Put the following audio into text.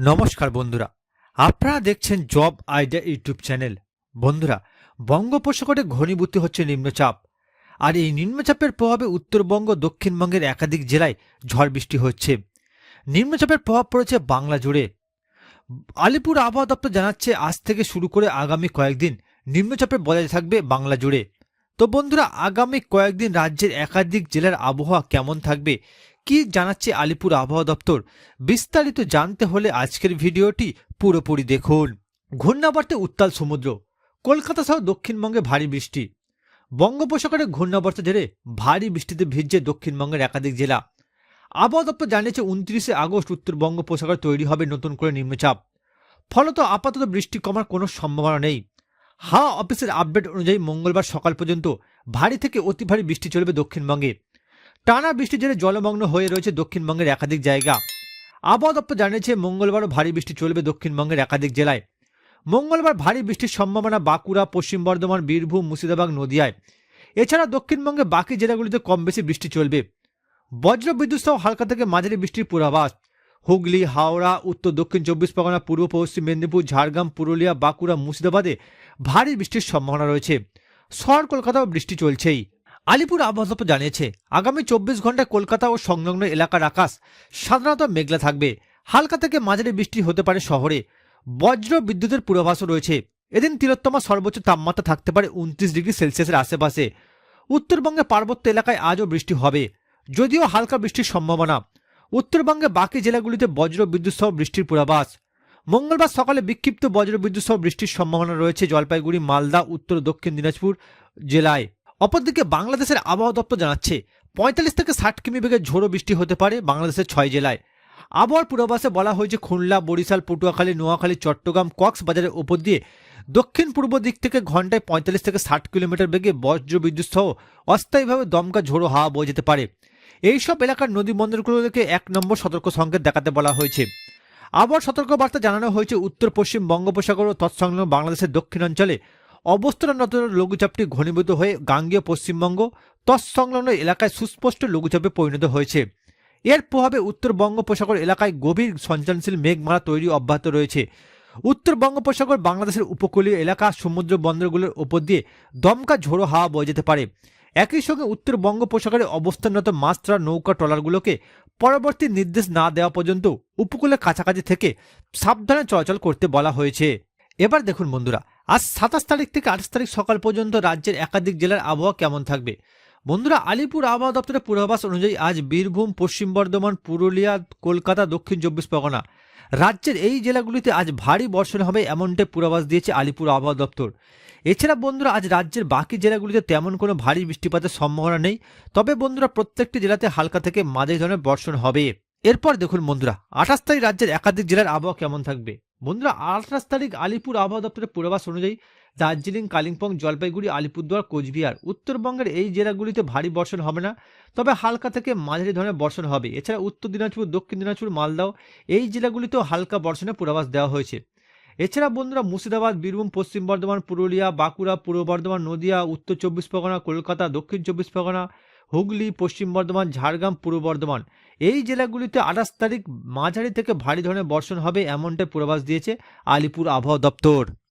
নমস্কার বন্ধুরা। আপনারা দেখছেন জব আইডিয়া ইউটিউব চ্যানেল। বন্ধুরা, বঙ্গোপসাগরে ঘনীভূতি হচ্ছে নিম্নচাপ। আর এই নিম্নচাপের প্রভাবে উত্তরবঙ্গ, দক্ষিণবঙ্গের একাধিক জেলায় ঝড় বৃষ্টি হচ্ছে। নিম্নচাপের প্রভাব পড়েছে বাংলা জুড়ে। আলিপুর আবহাওয়া দপ্তর জানাচ্ছে, আজ থেকে শুরু করে আগামী কয়েকদিন নিম্নচাপের বজায় থাকবে বাংলা জুড়ে। তো বন্ধুরা, আগামী কয়েকদিন রাজ্যের একাধিক জেলার আবহাওয়া কেমন থাকবে? কি জানাচ্ছে আলিপুর আবহাওয়া দপ্তর? বিস্তারিত জানতে হলে আজকের ভিডিওটি পুরোপুরি দেখুন। ঘূর্ণাবর্তে উত্তাল সমুদ্র। কলকাতা সহ দক্ষিণবঙ্গে ভারী বৃষ্টি। বঙ্গোপসাগরে ঘূর্ণাবর্তে জেরে ভারী বৃষ্টিতে ভিজছে দক্ষিণবঙ্গের একাধিক জেলা। আবহাওয়া দপ্তর জানিয়েছে, উনত্রিশে আগস্ট উত্তর বঙ্গোপসাগরে তৈরি হবে নতুন করে নিম্নচাপ। ফলত আপাতত বৃষ্টি কমার কোনো সম্ভাবনা নেই। হাওয়া অফিসের আপডেট অনুযায়ী মঙ্গলবার সকাল পর্যন্ত ভারী থেকে অতি ভারী বৃষ্টি চলবে দক্ষিণবঙ্গে। টানা বৃষ্টির জেরে জলমগ্ন হয়ে রয়েছে দক্ষিণবঙ্গের একাধিক জায়গা। আবহাওয়া দপ্তর জানিয়েছে, মঙ্গলবারও ভারী বৃষ্টি চলবে দক্ষিণবঙ্গের একাধিক জেলায়। মঙ্গলবার ভারী বৃষ্টির সম্ভাবনা বাঁকুড়া, পশ্চিম বর্ধমান, বীরভূম, মুর্শিদাবাদ, নদিয়ায়। এছাড়া দক্ষিণবঙ্গে বাকি জেলাগুলিতে কম বেশি বৃষ্টি চলবে। বজ্র বিদ্যুৎ সহ হালকা থেকে মাঝারি বৃষ্টির পূর্বাভাস। হুগলি, হাওড়া, উত্তর দক্ষিণ চব্বিশ পরগনা, পূর্ব পশ্চিম মেদিনীপুর, ঝাড়গ্রাম, পুরুলিয়া, বাঁকুড়া, মুর্শিদাবাদে ভারী বৃষ্টির সম্ভাবনা রয়েছে। শহর কলকাতাও বৃষ্টি চলছেই। আলিপুর আবহাওয়া দপ্তর জানিয়েছে, আগামী চব্বিশ ঘন্টায় কলকাতা ও সংলগ্ন এলাকার আকাশ সাধারণত মেঘলা থাকবে। হালকা থেকে মাঝারি বৃষ্টি হতে পারে শহরে। বজ্র বিদ্যুতের পূর্বাভাসও রয়েছে। এদিন তিলোত্তমা সর্বোচ্চ তাপমাত্রা থাকতে পারে উনত্রিশ ডিগ্রি সেলসিয়াসের আশেপাশে। উত্তরবঙ্গে পার্বত্য এলাকায় আজও বৃষ্টি হবে, যদিও হালকা বৃষ্টির সম্ভাবনা। উত্তরবঙ্গে বাকি জেলাগুলিতে বজ্র বিদ্যুৎ সহ বৃষ্টির পূর্বাভাস। মঙ্গলবার সকালে বিক্ষিপ্ত বজ্র বিদ্যুৎ সহ বৃষ্টির সম্ভাবনা রয়েছে জলপাইগুড়ি, মালদা, উত্তর দক্ষিণ দিনাজপুর জেলায়। অপরদিকে বাংলাদেশের আবহাওয়া দপ্তর জানাচ্ছে, পঁয়তাল্লিশ থেকে ষাট কিমি বেগে ঝোড়ো বৃষ্টি হতে পারে বাংলাদেশের ছয় জেলায়। আবহাওয়ার পূর্বাভাসে বলা হয়েছে, খুলনা, বরিশাল, পটুয়াখালী, নোয়াখালী, চট্টগ্রাম, কক্সবাজারের ওপর দিয়ে দক্ষিণ পূর্ব দিক থেকে ঘন্টায় পঁয়তাল্লিশ থেকে ষাট কিলোমিটার বেগে বজ্র বিদ্যুৎ সহ অস্থায়ীভাবে দমকা ঝোড়ো হাওয়া বয়ে যেতে পারে। এইসব এলাকার নদী বন্দরগুলোকে এক নম্বর সতর্ক সংকেত দেখাতে বলা হয়েছে। আবার সতর্কবার্তা জানানো হয়েছে উত্তর পশ্চিম বঙ্গোপসাগর ও তৎসংলগ্ন বাংলাদেশের দক্ষিণাঞ্চলে অবস্থানরত লঘুচাপটি ঘনীভূত হয়ে গাঙ্গীয় পশ্চিমবঙ্গ তৎসংলগ্ন এলাকায় সুস্পষ্ট লঘুচাপে পরিণত হয়েছে। এর প্রভাবে উত্তর বঙ্গোপসাগর এলাকায় গভীর সঞ্চালনশীল মেঘমালা তৈরি অব্যাহত রয়েছে। উত্তর বঙ্গোপসাগর বাংলাদেশের উপকূলীয় এলাকা সমুদ্র বন্দরগুলোর ওপর দিয়ে দমকা ঝোড়ো হাওয়া বয়ে যেতে পারে। একই সঙ্গে উত্তর বঙ্গোপসাগরে অবস্থানরত মাছ ধরা নৌকা ট্রলারগুলোকে পরবর্তী নির্দেশ না দেওয়া পর্যন্ত উপকূলের কাছাকাছি থেকে সাবধানে চলাচল করতে বলা হয়েছে। এবার দেখুন বন্ধুরা আজ সাতাশ তারিখ থেকে আঠাশ তারিখ সকাল পর্যন্ত রাজ্যের একাধিক জেলার আবহাওয়া কেমন থাকবে? বন্ধুরা, আলিপুর আবহাওয়া দপ্তরের পূর্বাভাস অনুযায়ী আজ বীরভূম, পশ্চিম বর্ধমান, পুরুলিয়া, কলকাতা, দক্ষিণ চব্বিশ পরগনা। রাজ্যের এই জেলাগুলিতে আজ ভারী বর্ষণ হবে এমনটাই পূর্বাভাস দিয়েছে আলিপুর আবহাওয়া দপ্তর। এছাড়া বন্ধুরা, আজ রাজ্যের বাকি জেলাগুলিতে তেমন কোনো ভারী বৃষ্টিপাতের সম্ভাবনা নেই। তবে বন্ধুরা, প্রত্যেকটি জেলাতে হালকা থেকে মাঝারি ধরনের বর্ষণ হবে। এরপর দেখুন বন্ধুরা, আঠাশ তারিখ রাজ্যের একাধিক জেলার আবহাওয়া কেমন থাকবে? বন্ধুরা আঠাশ তারিখ আলিপুর আবহাওয়া দপ্তরের পূর্বাভাস অনুযায়ী দার্জিলিং, কালিম্পং, জলপাইগুড়ি, আলিপুরদুয়ার, কোচবিহার, উত্তরবঙ্গের এই জেলাগুলিতে ভারী বর্ষণ হবে না, তবে হালকা থেকে মাঝারি ধরনের বর্ষণ হবে। এছাড়া উত্তর দিনাজপুর, দক্ষিণ দিনাজপুর, মালদাও এই জেলাগুলিতেও হালকা বর্ষণের পূর্বাভাস দেওয়া হয়েছে। এছাড়া বন্ধুরা, মুর্শিদাবাদ, বীরভূম, পশ্চিম বর্ধমান, পুরুলিয়া, বাঁকুড়া, পূর্ব বর্ধমান, নদিয়া, উত্তর চব্বিশ পরগনা, কলকাতা, দক্ষিণ চব্বিশ পরগনা হুগলি, পশ্চিম বর্ধমান, ঝাড়গ্রাম, পূর্ব বর্ধমান। এই জেলাগুলিতে আঠাশ তারিখ মাঝারি থেকে ভারী ধরনের বর্ষণ হবে, এমনটাই পূর্বাভাস দিয়েছে আলিপুর আবহাওয়া দপ্তর।